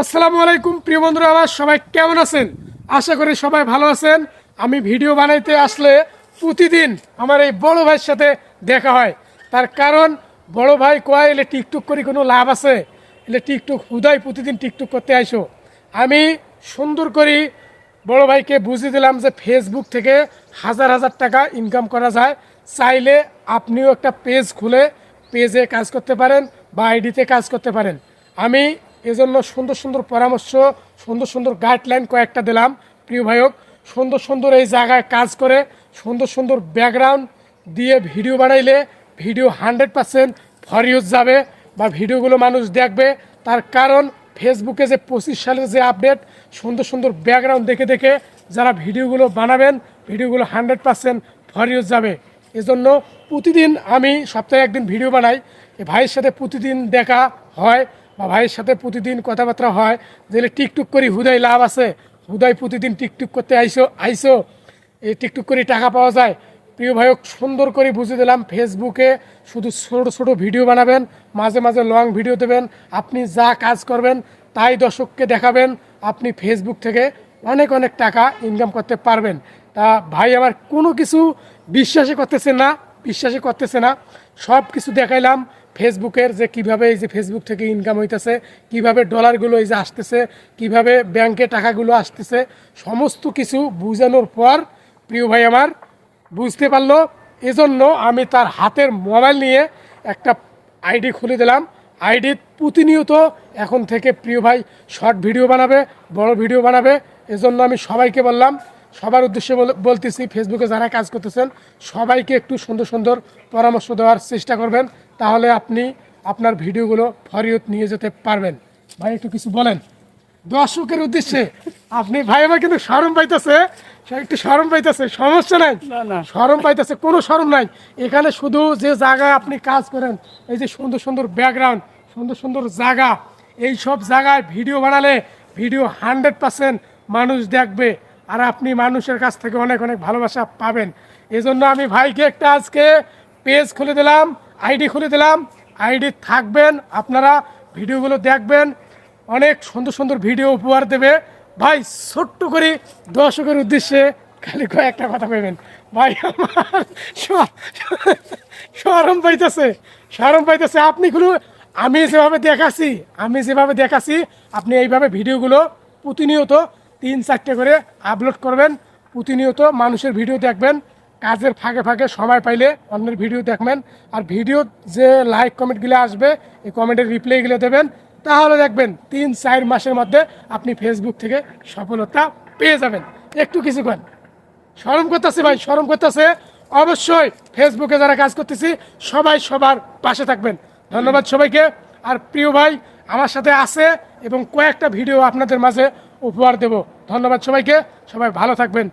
আসসালামু আলাইকুম, প্রিয় বন্ধুরা আমার সবাই কেমন আছেন? আশা করি সবাই ভালো আছেন। আমি ভিডিও বানাইতে আসলে প্রতিদিন আমার এই বড় ভাইয়ের সাথে দেখা হয়। তার কারণ, বড় ভাই কয়, এলে টিকটুক করে কোনো লাভ আছে? এলে টিকটুক হুদাই প্রতিদিন টিকটুক করতে আইসো। আমি সুন্দর করি, বড় ভাইকে বুঝিয়ে দিলাম যে ফেসবুক থেকে হাজার হাজার টাকা ইনকাম করা যায়। চাইলে আপনিও একটা পেজ খুলে পেজে কাজ করতে পারেন বা আইডিতে কাজ করতে পারেন। আমি এজন্য সুন্দর সুন্দর পরামর্শ, সুন্দর সুন্দর গাইডলাইন কয়েকটা দিলাম। প্রিয় ভাইক সুন্দর সুন্দর এই জায়গায় কাজ করে, সুন্দর সুন্দর ব্যাকগ্রাউন্ড দিয়ে ভিডিও বানাইলে ভিডিও হান্ড্রেড পার্সেন্ট ফরিউজ যাবে বা ভিডিওগুলো মানুষ দেখবে। তার কারণ ফেসবুকে যে পঁচিশ সালের যে আপডেট সুন্দর সুন্দর ব্যাকগ্রাউন্ড দেখে দেখে যারা ভিডিওগুলো বানাবেন ভিডিওগুলো হান্ড্রেড পার্সেন্ট ফরিউজ যাবে। এজন্য প্রতিদিন আমি সপ্তাহে একদিন ভিডিও বানাই। ভাইয়ের সাথে প্রতিদিন দেখা হয়। বা ভাইয়ের সাথে প্রতিদিন কথাবার্তা হয়, যে টিকটুক করি, হুদাই লাভ আছে। হুদাই প্রতিদিন টিকটুক করতে আইসো আইসো, এই টিকটুক করে টাকা পাওয়া যায়। প্রিয় ভাইক সুন্দর করে বুঝে দিলাম, ফেসবুকে শুধু ছোটো ছোটো ভিডিও বানাবেন, মাঝে মাঝে লং ভিডিও দেবেন, আপনি যা কাজ করবেন তাই দর্শককে দেখাবেন, আপনি ফেসবুক থেকে অনেক অনেক টাকা ইনকাম করতে পারবেন। তা ভাই আমার কোনো কিছু বিশ্বাসই করতেছে না, বিশ্বাসই করতেছে না সব কিছু দেখাইলাম। ফেসবুকের যে কীভাবে এই যে ফেসবুক থেকে ইনকাম হইতেছে, কীভাবে ডলারগুলো এই যে আসতেছে, কীভাবে ব্যাংকে টাকাগুলো আসতেছে, সমস্ত কিছু বুঝানোর পর প্রিয় ভাই আমার, বুঝতে পারল, এজন্য আমি তার হাতের মোবাইল নিয়ে একটা আইডি খুলে দিলাম। আইডি প্রতিনিয়ত এখন থেকে প্রিয় ভাই শর্ট ভিডিও বানাবে, বড় ভিডিও বানাবে। এজন্য আমি সবাইকে বললাম, সবার উদ্দেশ্যে বলতেছি ফেসবুকে যারা কাজ করতেছেন, সবাইকে একটু সুন্দর সুন্দর পরামর্শ দেওয়ার চেষ্টা করবেন। তাহলে আপনি আপনার ভিডিওগুলো ফরিয়ত নিয়ে যেতে পারবেন। ভাই একটু কিছু বলেন। দর্শকের উদ্দেশ্যে আপনি ভাই আমার কিন্তু সরম পাইতেছে। একটু সরম পাইতেছে সমস্যা নাই। সরম পাইতেছে কোনো সরম নাই। এখানে শুধু যে জায়গায় আপনি কাজ করেন এই যে সুন্দর সুন্দর ব্যাকগ্রাউন্ড সুন্দর সুন্দর জায়গা এই সব জায়গায় ভিডিও বানালে ভিডিও হান্ড্রেড পার্সেন্ট মানুষ দেখবে আর আপনি মানুষের কাছ থেকে অনেক অনেক ভালোবাসা পাবেন। এজন্য আমি ভাইকে একটা আজকে পেজ খুলে দিলাম। আইডি খুলে দিলাম, আইডি থাকবেন, আপনারা ভিডিওগুলো দেখবেন, অনেক সুন্দর সুন্দর ভিডিও উপহার দেবে। ভাই, ছোট্ট করে দর্শকের উদ্দেশ্যে খালি কয়েকটা কথা পাবেন ভাই, আমার সরম পাইতেছে সরম পাইতেছে। আপনি কোনো আমি যেভাবে দেখাচ্ছি, আমি যেভাবে দেখাচ্ছি, আপনি এইভাবে ভিডিওগুলো প্রতিনিয়ত তিন, চারটে করে আপলোড করবেন। প্রতিনিয়ত মানুষের ভিডিও দেখবেন। কাজের ফাঁকে ফাঁকে সময় পাইলে অন্যের ভিডিও দেখবেন। আর ভিডিও যে লাইক কমেন্টগুলো আসবে, এই কমেন্টের রিপ্লাইগুলো দেবেন। তাহলে দেখবেন তিন, চার মাসের মধ্যে আপনি ফেসবুক থেকে সফলতা পেয়ে যাবেন। একটু কিছু করেন শরম করতেছে ভাই, শরম করতেছে। অবশ্যই ফেসবুকে যারা কাজ করতেছি, সবাই সবার পাশে থাকবেন। ধন্যবাদ সবাইকে। আর প্রিয় ভাই, আমার সাথে আছে এবং কয়েকটা ভিডিও আপনাদের মাঝে উপহার দেব। ধন্যবাদ সবাইকে। সবাই ভালো থাকবেন।